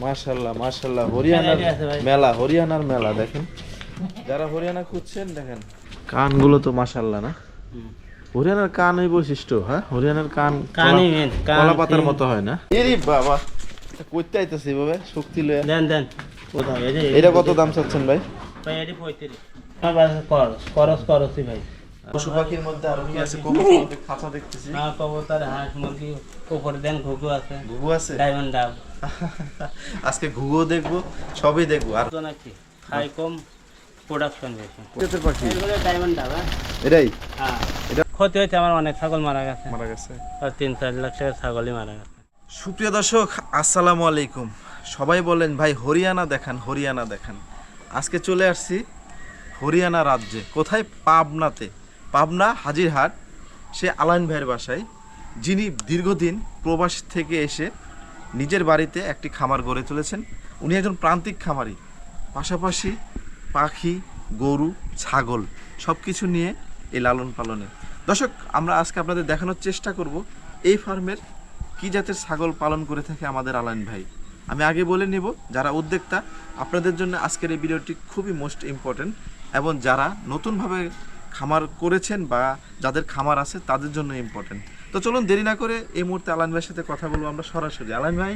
মাশাল্লাহ মাশাল্লাহ হরিয়ানার মেলা হরিয়ানার মেলা দেখেন। যারা হরিয়ানা খুঁজছেন দেখেন। কানগুলো তো মাশাল্লাহ না? হরিয়ানার কান ওই বৈশিষ্ট্য হ্যাঁ? হরিয়ানার কান কানই কলা- পাতার মতো হয় না? এরি বাবা কইতে আইতাছে এভাবে শক্তি লয়ে দেন দেন। এটা কত দাম চাচ্ছেন ভাই? ভাই এটি পঁয়ত্রিশ। হ্যাঁ ভাই করস করস করসই ভাই। পশু পাখির মধ্যে আরও কি আছে? খাঁচা দেখতেছি। হ্যাঁ কবুতর হাঁস মুরগি উপরে দেন ঘুঘু আছে। ঘুঘু আছে? ডায়মন্ড ডাব। আজকে ঘুঘু দেখব সবই দেখব। আর তো নাকি খাই কম প্রোডাকশন বেশি। জাতের পাখি? এগুলো ডায়মন্ড ডাব হ্যাঁ। এটাই? হ্যাঁ। এটা- ক্ষতি হয়েছে আমার অনেক ছাগল মারা গেছে। মারা গেছে? আর তিন চার লাখ টাকার ছাগলই মারা গেছে। সুপ্রিয় দর্শক আসসালামু আলাইকুম। সবাই বলেন ভাই হরিয়ানা দেখান হরিয়ানা দেখান। আজকে চলে আসছি হরিয়ানা রাজ্যে। কোথায়? পাবনাতে। পাবনা হাজিরহাট, সে আলাইন ভাইয়ের বাসায়, যিনি দীর্ঘদিন প্রবাস থেকে এসে নিজের বাড়িতে একটি খামার গড়ে তুলেছেন। উনি একজন প্রান্তিক খামারি, পাশাপাশি পাখি, গরু, ছাগল সব কিছু নিয়ে এই লালন পালনে। দর্শক, আমরা আজকে আপনাদের দেখানোর চেষ্টা করব এই ফার্মের কি জাতের ছাগল পালন করে থাকে আমাদের আলাইন ভাই। আমি আগে বলে নেব, যারা উদ্যোক্তা, আপনাদের জন্য আজকের এই ভিডিওটি খুবই মোস্ট ইম্পর্টেন্ট এবং যারা নতুনভাবে খামার করেছেন বা যাদের খামার আছে তাদের জন্য ইম্পর্টেন্ট তো চলুন দেরি না করে এই মুহূর্তে আলাইন ভাইয়ের সাথে কথা বলব আমরা সরাসরি। আলাইন ভাই?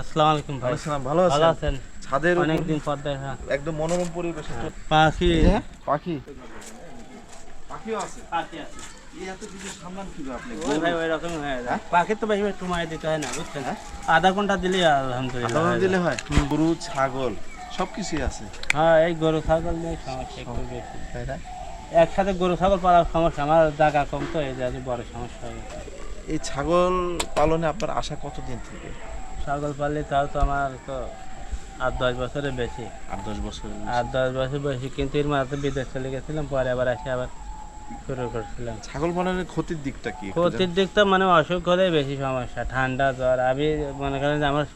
আসসালামু আলাইকুম ভাই। আসসালাম, ভালো আছেন? ছাদের অনেকদিন পর দেখা। একদম মনোরম পরিবেশে পাখি। পাখি। পাখিও আছে? পাখি আছে। হয়ে। হ্যাঁ? হয় আধা ঘণ্টা দিলে আলহামদুলিল্লাহ দিলে হয়? গরু ছাগল সবকিছুই আছে? হ্যাঁ এই গরু ছাগল নিয়ে সমস্যা একটু বেশি। তাই না? একসাথে গরু ছাগল পালার সমস্যা আমার জায়গা কম তো এই যে বড় সমস্যা হয়ে গেছে। এই ছাগল পালনে আপনার আশা কতদিন থেকে? ছাগল পাললে তাও তো আমার তো আট দশ বছরের বেশি। আট দশ বছর আট দশ বছর বেশি কিন্তু এর মাঝে বিদেশ চলে গেছিলাম পরে আবার এসে আবার শুরু করছিলাম। ছাগল পালনের ক্ষতির দিকটা কি ক্ষতির দিকটা মানে অসুখ হলে বেশি সমস্যা ঠান্ডা জ্বর। আমি মনে করেন যে আমার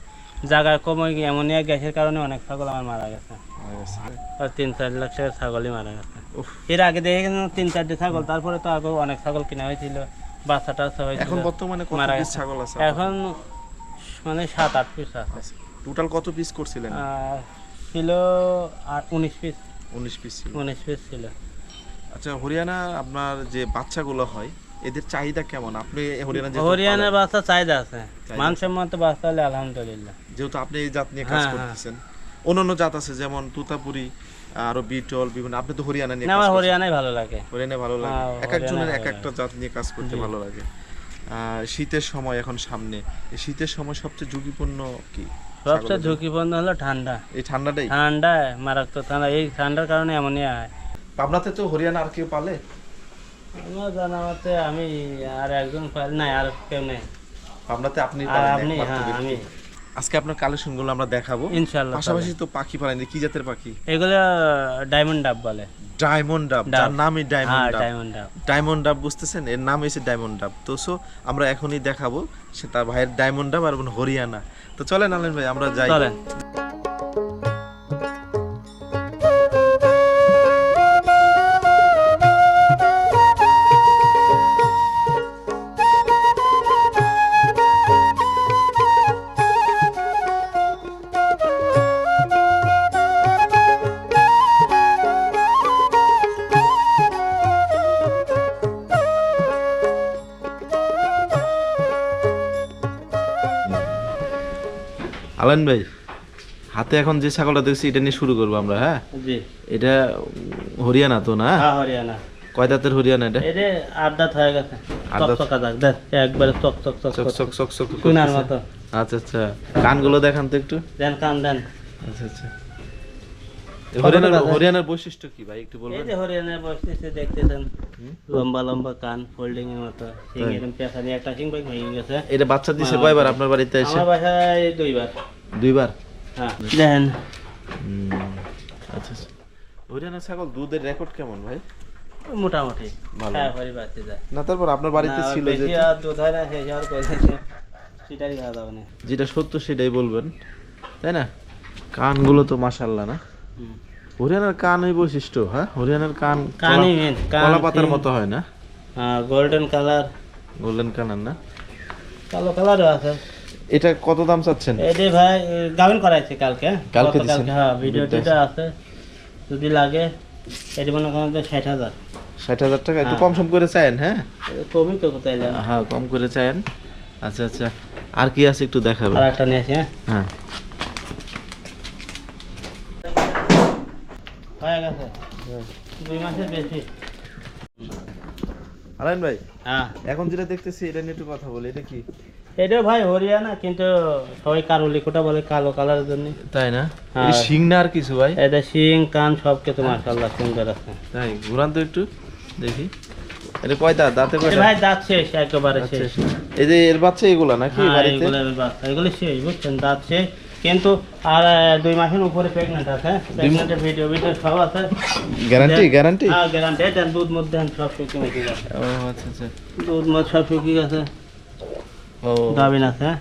জায়গা কমে অ্যামোনিয়া গ্যাসের কারণে অনেক ছাগল আমার মারা গেছে? আর তিন চার লাখ টাকার ছাগলই মারা গেছে। এর আগে দেখে গেছিলাম তিন চারটে ছাগল তারপরে তো আগে অনেক ছাগল কিনা হয়েছিল বাচ্চা টাচ্চা এখন বর্তমানে মারা গেছে। ছাগল আছে এখন মানে সাত আট পিস আছে। টোটাল কত পিস করছিলেন? ছিল আর উনিশ পিস উনিশ পিস ছিল। উনিশ পিস ছিল। আচ্ছা হরিয়ানা আপনার যে বাচ্চাগুলো হয় এদের চাহিদা কেমন? আপনি হরিয়ানা বাচ্চা চাহিদা আছে। মানসম্মত বাচ্চা হলে আলহামদুলিল্লাহ। যেহেতু আপনি এই জাত নিয়ে কাজ হ্যাঁ, হ্যাঁ। করতেছেন। অন্যান্য জাত আছে যেমন তুতাপুরি আরও বিটল বিভিন্ন আপনি তো হরিয়ানা নিয়ে আমার হরিয়ানাই ভালো লাগে। হরিয়ানা ভালো লাগে। হ্যাঁ, এক একজনের এক একটা জাত নিয়ে কাজ করতে ভালো লাগে। শীতের সময় এখন সামনে শীতের সময় সবচেয়ে ঝুঁকিপূর্ণ কি? সবচেয়ে ঝুঁকিপূর্ণ হলো ঠান্ডা। এই ঠান্ডাটাই? ঠান্ডা মারাত্মক ঠান্ডা। এই ঠান্ডার কারণে এমনই হয়। পাবনাতে তো হরিয়ানা আর কেউ পালে? আমার জানা মতে আমি আর একজন পাই নাই আর কেউ নেই। পাবনাতে আপনি আপনি হ্যাঁ। আমি। আজকে আপনার কালেকশনগুলো আমরা দেখাবো। ইনশাআল্লাহ পাশাপাশি তো পাখি পালেন কি জাতের পাখি? এগুলো ডায়মন্ড ডাব বলে। ডায়মন্ড ডাব। যার নামই ডায়মন্ড ডাব ডায়মন্ড ডাব ডায়মন্ড ডাব বুঝতেছেন? এর নাম হয়েছে ডায়মন্ড ডাব তো সো আমরা এখনই দেখাবো সে তার ভাইয়ের ডায়মন্ড ডাব আর হরিয়ানা। তো চলেন আলেন ভাই আমরা যাই। চলেন। আলেন ভাই হাতে এখন যে ছাগলটা দেখছি এটা নিয়ে শুরু করব আমরা হ্যাঁ? জি। এটা হরিয়ানা তো না? হ্যাঁ হরিয়ানা। কয় দাঁতের হরিয়ানা এটা? এটা আট দাঁত হয়ে গেছে। আট দাঁত? চকচকা দাগ দেখ একবারে চক চক চক চক চক চক চক মতো। আচ্ছা আচ্ছা। কানগুলো দেখান তো একটু। দেন কান দেন। আচ্ছা আচ্ছা। হরিয়ানার হরিয়ানার বৈশিষ্ট্য কি ভাই একটু এই বলবেন যে হরিয়ানার বসতেছে দেখতেছেন লম্বা লম্বা কান ফোল্ডিং এর মতো। সিং? এরকম একটা সিং ভাই ভেঙে গেছে। এটা বাচ্চা দিছে কয়বার আপনার বাড়িতে এসে? আমার বাসায় দুইবার। দুইবার? হ্যাঁ। দেখেন আচ্ছা আচ্ছা। হরিয়ানা ছাগল দুধের রেকর্ড কেমন ভাই? মোটামুটি। ভালো। হ্যাঁ পরি বাচ্চা যায়। না তারপর আপনার বাড়িতে ছিল যে দুধ হয় না শেষ হওয়ার করে সেটারই খাওয়া দাওয়া নেই যেটা সত্য সেটাই বলবেন তাই না? কানগুলো তো মাশাল্লাহ না? হরিয়ানার কান ওই বৈশিষ্ট্য হ্যাঁ? হরিয়ানার কান কানই কলা- মেন কান কলা পাতার মতো হয় না? হ্যাঁ গোল্ডেন কালার গোল্ডেন কানার না? কালো কালারও আছে। এটা কত দাম চাচ্ছেন? এটি ভাই গাভিন করাইছে কালকে কালকে দিছেন? হ্যাঁ ভিডিও বুঝতে আছে যদি লাগে এটি মনে করেন যে ষাট হাজার। ষাট হাজার টাকা একটু হ্যাঁ। কম সম করে চায়েন হ্যাঁ? কমই তো কোথায় হ্যাঁ কম করে চায়েন। আচ্ছা আচ্ছা। আর কি আছে একটু দেখাবেন? আর একটা নিয়েছি হ্যাঁ? হ্যাঁ। হয়ে গেছে। দুই মাসের বেশি। আলাইন ভাই হ্যাঁ। এখন যেটা দেখতেছি এটা নিয়ে একটু কথা বলি এটা কি? এটাও ভাই হরিয়ানা কিন্তু সবাই কারুলি কোটা বলে কালো কালারের জন্য। তাই না? হ্যাঁ। শিং না আর কিছু ভাই? এটা শিং কান সব কিছু সুন্দর আছে তাই ঘুরান তো একটু দেখি। এটা কয়টা দাঁতে? এ ভাই দাঁত শেষ একেবারে শেষ। এই যে এর বাচ্চা এগুলা নাকি হ্যাঁ, বাড়িতে? এগুলো বাচ্চা, এগুলো শেষ বুঝছেন? দাঁত শেষ। কিন্তু আর দুই মাসের উপরে আছে ভিডিও ভিডিও সব আছে। গ্যারান্টি গ্যারান্টি হ্যাঁ গ্যারান্টি দেন দুধ মধ্যে সব শুকিয়ে গেছে। ও আচ্ছা আচ্ছা। দুধ মধ্যে সব শুকিয়ে গেছে। ও। আছে হ্যাঁ?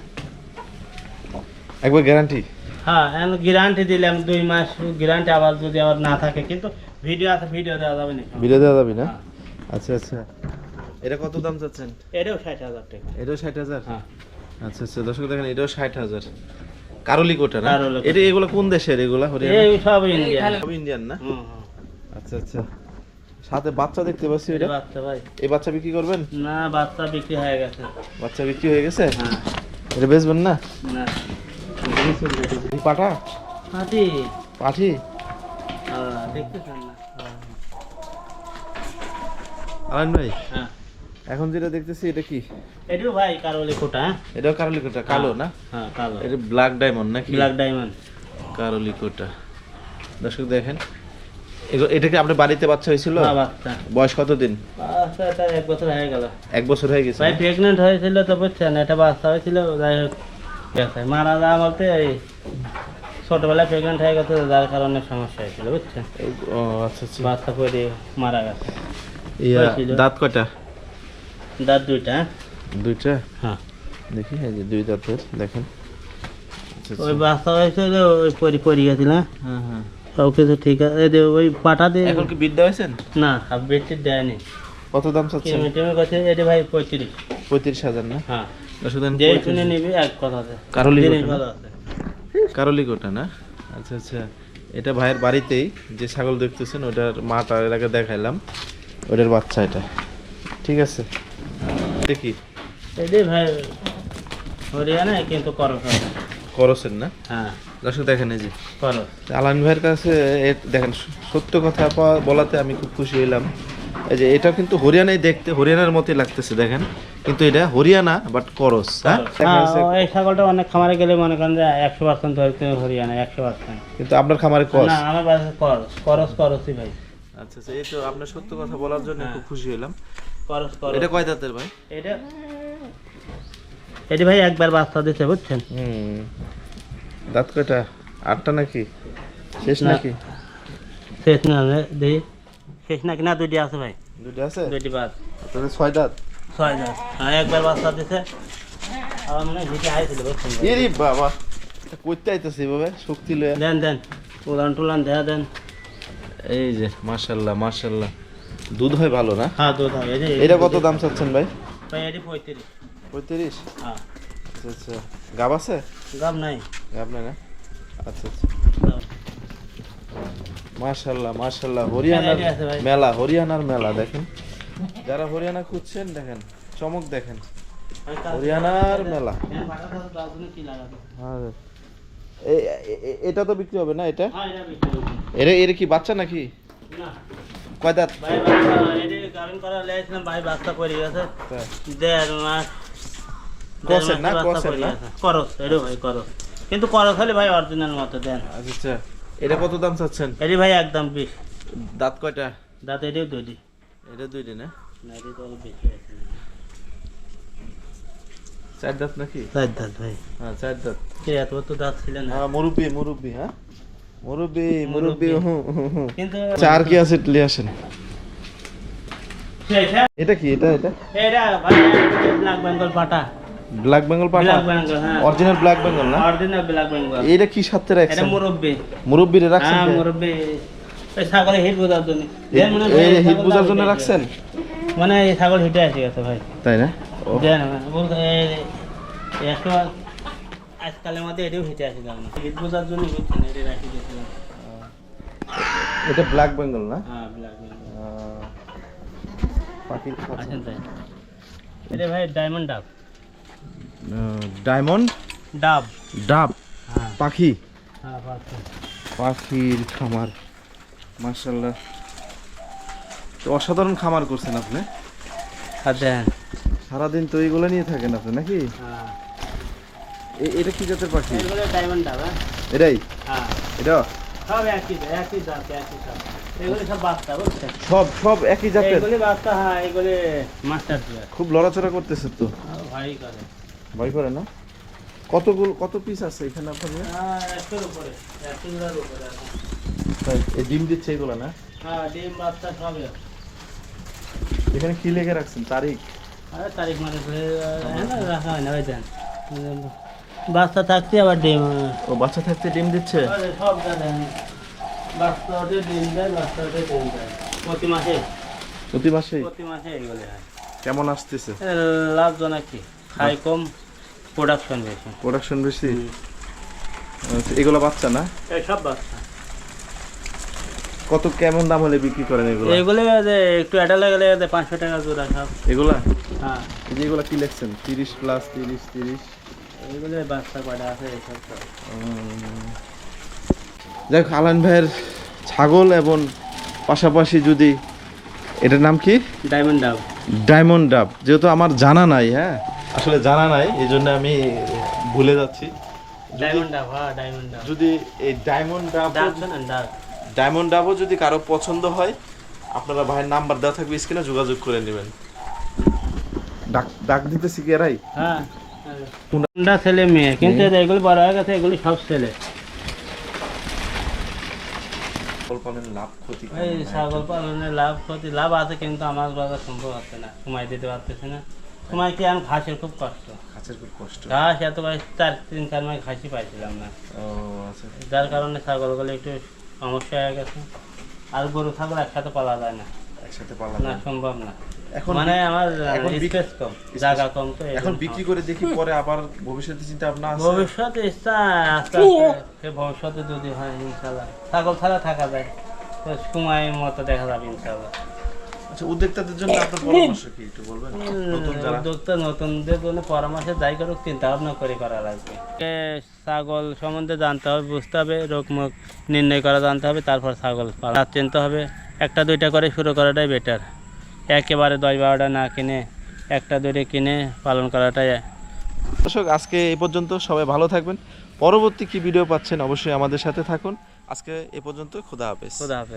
একবার গ্যারান্টি হ্যাঁ গ্যারান্টি দিলাম দুই মাস গ্যারান্টি আবার যদি আবার না থাকে কিন্তু ভিডিও আছে ভিডিও দেওয়া যাবে না বিলে দেওয়া যাবে না? হ্যাঁ। আচ্ছা আচ্ছা। এটা কত দাম চাচ্ছেন? এটাও ষাট হাজার টাকা। এটাও ষাট হাজার? হ্যাঁ। আচ্ছা আচ্ছা দর্শক দেখেন এটাও ষাট হাজার। কারলি কোটা না এটা এগুলো কোন দেশের এগুলা? হরিয়ানা? সব ইন্ডিয়া সব ইন্ডিয়ান না। আচ্ছা আচ্ছা। সাথে বাচ্চা দেখতে পাচ্ছি এটা বাচ্চা ভাই। এই বাচ্চা বিক্রি করবেন? না বাচ্চা বিক্রি হয়ে গেছে। বাচ্চা বিক্রি হয়ে গেছে? হ্যাঁ। এটা বেচবেন না? না। এই পাঠা হাতি পাঠি দেখতেছেন না। আলান ভাই হ্যাঁ। এখন যেটা দেখতেছি এটা কি? এটিও ভাই কারোলি কোটা হ্যাঁ? এটাও কারলি কোটা কালো না? হ্যাঁ কালো। এটা ব্ল্যাক ডায়মন্ড নাকি? ব্ল্যাক ডায়মন্ড কারলি কোটা দর্শক দেখেন এটা কি আপনার বাড়িতে বাচ্চা হয়েছিল? বাচ্চা। বয়স কত দিন বাচ্চা তার এক বছর হয়ে গেল। এক বছর হয়ে গেছে। ভাই প্রেগনেন্ট হয়েছিল তো বুঝছেন এটা বাচ্চা হয়েছিল যাই হোক মারা যাওয়া বলতে এই ছোটবেলায় প্রেগনেন্ট হয়ে গেছে যার কারণে সমস্যা হয়েছিল বুঝছেন? ও আচ্ছা আচ্ছা। বাচ্চা পরে মারা গেছে। ইয়া দাঁত কয়টা? দাঁত দুইটা। হ্যাঁ? দুইটা? হ্যাঁ। দেখি এই যে দুই দাঁতের দেখেন। আচ্ছা ওই আচ্ছা বাচ্চা হয়েছিল ওই পরি পরি গেছিল হ্যাঁ? হ্যাঁ। হ্যাঁ তো ঠিক আছে। এই যে ওই পাটা দিয়ে এখন কি বিদ্যা হয়েছেন? না হাফ বেডটি দেয়নি। কত দাম চাচ্ছেন? কেমন টেমে কাছে এটা ভাই পঁয়ত্রিশ। পঁয়ত্রিশ হাজার না? হ্যাঁ। দেখেন যে শুনে নিবি এক কথা আছে কারলি কারলি কোটা না। আচ্ছা আচ্ছা। এটা ভাইয়ের বাড়িতেই যে ছাগল দেখতেছেন ওটার মাটা এর আগে দেখাইলাম। ওটার বাচ্চা এটা। ঠিক আছে। দেখি। এই এটাই ভাই হরিয়ানা কিন্তু করো করছেন না? হ্যাঁ। দর্শক দেখেন এই যে। আলান ভাইয়ের কাছে দেখেন সত্য কথা বলাতে আমি খুব খুশি হলাম এই যে এটা কিন্তু হরিয়ানায় দেখতে হরিয়ানার মতোই লাগতেছে দেখেন। কিন্তু এটা হরিয়ানা বাট করস হ্যাঁ? হ্যাঁ। এই ছাগলটা অনেক খামারে গেলে মনে করেন যে একশো পার্সেন্ট হরিয়ানা একশো পার্সেন্ট কিন্তু আপনার খামারে কস না আমার বাসায় করস করস করসই ভাই। আচ্ছা আচ্ছা এই তো আপনার সত্য কথা বলার জন্য হ্যাঁ। খুব খুশি হলাম করস করস। এটা কয় দাঁতের ভাই? এটা এটি ভাই একবার বাচ্চা দিচ্ছে বুঝছেন? হুম। দাঁত কয়টা? আটটা নাকি? শেষ নাকি? শেষ না দেখি শেষ নাকি? না দুইটি আছে ভাই। দুটো আছে? দুইটি বাদ। তাহলে ছয় দাঁত। ছয় হাজার হ্যাঁ একবার বাচ্চা দিছে। আমার মনে হয় আইছিল বাবা এটা করতে আইতেছে এভাবে শক্তি লয়ে। দেন দেন। উলান টুলান দেয়া দেন। এই যে মাশাল্লাহ মাশাল্লাহ। দুধ হয় ভালো না? হ্যাঁ দুধ হয়। এটা কত দাম চাচ্ছেন ভাই? ভাই এটি পঁয়ত্রিশ। পঁয়ত্রিশ? হ্যাঁ। আচ্ছা আচ্ছা। গাব আছে? গাম নাই। গাব নাই না? আচ্ছা আচ্ছা। মাশাল্লাহ মাশাল্লাহ হরিয়ানার মেলা হরিয়ানার মেলা দেখেন। যারা হরিয়ানা খুঁজছেন দেখেন চমক দেখেন। হরিয়ানার মেলা। হ্যাঁ এ- এটা তো বিক্রি হবে না এটা? হ্যাঁ। এর এর কি বাচ্চা নাকি? কয় দাঁত? ভাই বাচ্চা এটি গাভিন করা লেগেছিলাম ভাই বাচ্চা পড়ে গেছে। দেড় মাস ক্রসের না? পড়ে না? করস এটাও ভাই করস। কিন্তু করস হলে ভাই অরিজিনাল মতো দেন। আচ্ছা এটা কত দাম চাচ্ছেন? এটি ভাই একদম বিশ। দাঁত কয়টা? দাঁত এটিও দুইটি। এটা দুইটা না? না এটি তো বেশি চার দাঁত নাকি? চার দাঁত ভাই। হ্যাঁ চার দাঁত। কে এত তো দাঁত ছিল না। হ্যাঁ মুরব্বি মুরব্বি হ্যাঁ? মুরব্বি মুরব্বি। কিন্তু চার কি আছে নিয়ে আসেন। এটা? কি এটা এটা? এটা ভাই ব্ল্যাক বেঙ্গল পাটা। ব্ল্যাক বেঙ্গল পাঠা অরিজিনাল ব্ল্যাক বেঙ্গল না? অরিজিনাল ব্ল্যাক বেঙ্গল এটা কি সাথে এটা রাখছেন মুরব্বি। মুরব্বিরে রাখছেন হ্যাঁ? মুরব্বি। এই ছাগলের হিট বোঝার জন্য। এই- হিট বোঝার জন্য রাখছেন? মানে এই ছাগল হিটে এসে গেছে ভাই। তাই না? ও, দেন বলতে এই- একশো আজকালের মধ্যে এটাও হেঁটে আসছিলাম না ঈদ বোঝার জন্য বুঝছেন এটা রাখি দিয়েছিলাম এটা ব্ল্যাক বেঙ্গল না? হ্যাঁ ব্ল্যাক বেঙ্গল পাখির আসেন তাই। এটা ভাই ডায়মন্ড ডাব ডায়মন্ড? ডাব। ডাব? হ্যাঁ। পাখি? হ্যাঁ পাখির খামার। মার্শাল্লাহ তো অসাধারণ খামার করছেন আপনি। সারাদিন তো এইগুলো নিয়ে থাকেন আপনি নাকি? হ্যাঁ। এটা কি জাতের পাখি? ডায়মন্ড ডাব হ্যাঁ। এটাই? হ্যাঁ। এটা? সব একই একই জাত একই জাত। সব একই জাতের? হ্যাঁ খুব লড়াচড়া করতেছে তো। ভাই করে। ভয় করে না? কতগুলো কত পিস আছে এখানে আপনাদের হ্যাঁ উপরে একশোর উপরে আছে। তাই, এই ডিম দিচ্ছে এগুলো না? হ্যাঁ ডিম বাচ্চা আছে। এখানে কি লেগে রাখছেন? তারিখ? আরে তারিখ মানে হ্যাঁ না, রাখা হয় না ওই দেন। বাচ্চা থাকতে আবার ডিম ও বাচ্চা থাকতে ডিম দিচ্ছে? আরে সব দেন বাচ্চা ওঠে ডিম দেয় বাচ্চা ওঠে ডিম দেয়। প্রতি মাসে। প্রতি মাসে? প্রতি মাসে এইগুলো হয়। কেমন আসতেছে? এ, লাভজনক কি? খাই কম প্রোডাকশন বেশি। প্রোডাকশন বেশি? আচ্ছা, এগুলো বাচ্চা না? সব বাচ্চা। কত কেমন দাম হলে বিক্রি করেন এগুলো? এইগুলো যে একটু অ্যাডালে গেলে যে পাঁচশো টাকা জোড়া সব। এগুলা? হ্যাঁ। এগুলা কি লিখছেন? তিরিশ প্লাস তিরিশ তিরিশ? এইগুলো বাচ্চা কয়টা আছে এইসব সব যাই হোক আলান ভাইয়ের ছাগল এবং পাশাপাশি যদি এটার নাম কি? ডায়মন্ড ডাব ডায়মন্ড ডাব যেহেতু আমার জানা নাই হ্যাঁ? আসলে জানা নাই এই জন্য আমি ভুলে যাচ্ছি। ডায়মন্ড ডাব হ্যাঁ ডায়মন্ড ডাব যদি এই ডায়মন্ড ডাব ডায়মন্ড ডাবও যদি কারও পছন্দ হয় আপনারা ভাইয়ের নাম্বার দেওয়া থাকবে স্ক্রিনে যোগাযোগ করে নেবেন। ডাক ডাক দিতেছি কি এরাই? হ্যাঁ। কোনটা ছেলে মেয়ে কিন্তু এগুলি বড় হয়ে গেছে এগুলি সব ছেলে। লাভ ক্ষতি ছাগল পালনের লাভ ক্ষতি লাভ আছে কিন্তু আমার বাজার সম্ভব আছে না সময় দিতে পারতেছে না। সময় কি আমি ঘাসের খুব কষ্ট। খাঁচের খুব কষ্ট। ঘাস এত চার তিন চার মাস ঘাসই পাইছিলাম না। ও আচ্ছা। যার কারণে ছাগলগুলো একটু সমস্যা হয়ে গেছে। আর গরু ছাগল একসাথে পালা যায় না। একসাথে পালা না সম্ভব না। এখন মানে আমার স্পেস কম জায়গা কম তো এখন বিক্রি করে দেখি পরে আবার ভবিষ্যতে চিন্তা ভাবনা আছে? ভবিষ্যতে ইচ্ছা আস্তে আস্তে। ভবিষ্যতে যদি হয় ইনশাল্লাহ ছাগল ছাড়া থাকা যায়। তো সময় মতো দেখা যাবে ইনশাল্লাহ আচ্ছা উদ্যোক্তাদের জন্য আপনার পরামর্শ কি একটু বলবেন? নতুন যারা? উদ্যোক্তা নতুনদের জন্য পরামর্শে যাই করুক চিন্তা ভাবনা করে করা লাগবে। ছাগল সম্বন্ধে জানতে হবে বুঝতে হবে রোগ মুখ নির্ণয় করা জানতে হবে তারপর ছাগল পালা চিনতে হবে একটা দুইটা করে শুরু করাটাই বেটার একেবারে দশ বারোটা না কিনে একটা দুইটা কিনে পালন করাটাই দর্শক আজকে এ পর্যন্ত সবাই ভালো থাকবেন। পরবর্তী কি ভিডিও পাচ্ছেন অবশ্যই আমাদের সাথে থাকুন। আজকে এ পর্যন্ত খোদা হাফেজ। খুদা হাফেজ।